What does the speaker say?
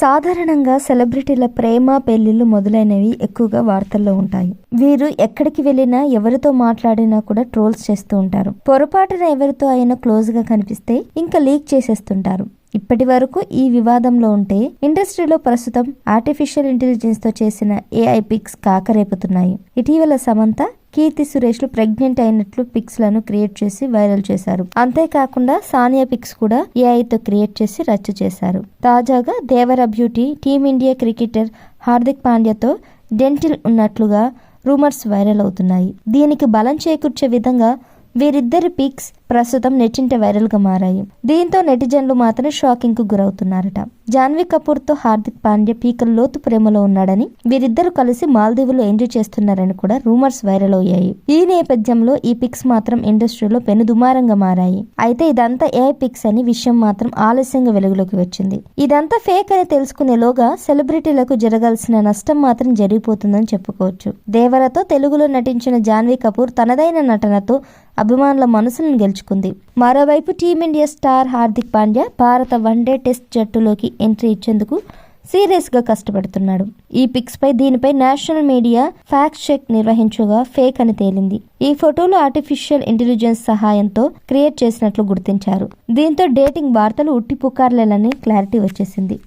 సాధారణంగా సెలబ్రిటీల ప్రేమ పెళ్ళిళ్ళు మొదలైనవి ఎక్కువగా వార్తల్లో ఉంటాయి. వీరు ఎక్కడికి వెళ్ళినా ఎవరితో మాట్లాడినా కూడా ట్రోల్స్ చేస్తూ ఉంటారు. పొరపాటున ఎవరితో అయినా క్లోజ్గా కనిపిస్తే ఇంకా లీక్ చేసేస్తుంటారు. ఇప్పటి వరకు ఈ వివాదంలో ఉంటే ఇండస్ట్రీలో ప్రస్తుతం ఆర్టిఫిషియల్ ఇంటెలిజెన్స్తో చేసిన ఏఐ పిక్స్ కాకరేపుతున్నాయి. ఇటీవల సమంత కీర్తి సురేష్లు ప్రెగ్నెంట్ అయినట్లు పిక్స్లను క్రియేట్ చేసి వైరల్ చేశారు. అంతేకాకుండా సానియా పిక్స్ కూడా ఏఐ తో క్రియేట్ చేసి రచ్చ చేశారు. తాజాగా Devara beauty team India cricketer Hardik పాండ్యాతో డెంటిల్ ఉన్నట్లుగా రూమర్స్ వైరల్ అవుతున్నాయి. దీనికి బలం చేకూర్చే విధంగా వీరిద్దరి పిక్స్ ప్రస్తుతం నెట్టింట వైరల్గా మారాయి. దీంతో నెటిజన్లు మాత్రం షాకింగ్కు గురవుతున్నారట. జాన్వీ కపూర్తో హార్దిక్ పాండ్యా పీకల లోతు ప్రేమలో ఉన్నాడని వీరిద్దరు కలిసి మాల్దీవులు ఎంజాయ్ చేస్తున్నారని కూడా రూమర్స్ వైరల్ అయ్యాయి. ఈ నేపథ్యంలో ఈ పిక్స్ మాత్రం ఇండస్ట్రీలో పెనుదుమారంగా మారాయి. అయితే ఇదంతా ఏ పిక్స్ అని విషయం మాత్రం ఆలస్యంగా వెలుగులోకి వచ్చింది. ఇదంతా ఫేక్ అని తెలుసుకునేలోగా సెలబ్రిటీలకు జరగాల్సిన నష్టం మాత్రం జరిగిపోతుందని చెప్పుకోవచ్చు. దేవరతో తెలుగులో నటించిన జాన్వీ కపూర్ తనదైన నటనతో అభిమానుల మనసులను గెలుచుకుంది. మరోవైపు టీమిండియా స్టార్ హార్దిక్ పాండ్యా భారత వన్డే టెస్ట్ జట్టులోకి ఎంట్రీ ఇచ్చేందుకు సీరియస్గా కష్టపడుతున్నాడు. ఈ పిక్స్ పై దీనిపై నేషనల్ మీడియా ఫ్యాక్ట్ చెక్ నిర్వహించగా ఫేక్ అని తేలింది. ఈ ఫోటోలు ఆర్టిఫిషియల్ ఇంటెలిజెన్స్ సహాయంతో క్రియేట్ చేసినట్లు గుర్తించారు. దీంతో డేటింగ్ వార్తలు ఉట్టి పుకార్లేలని క్లారిటీ వచ్చేసింది.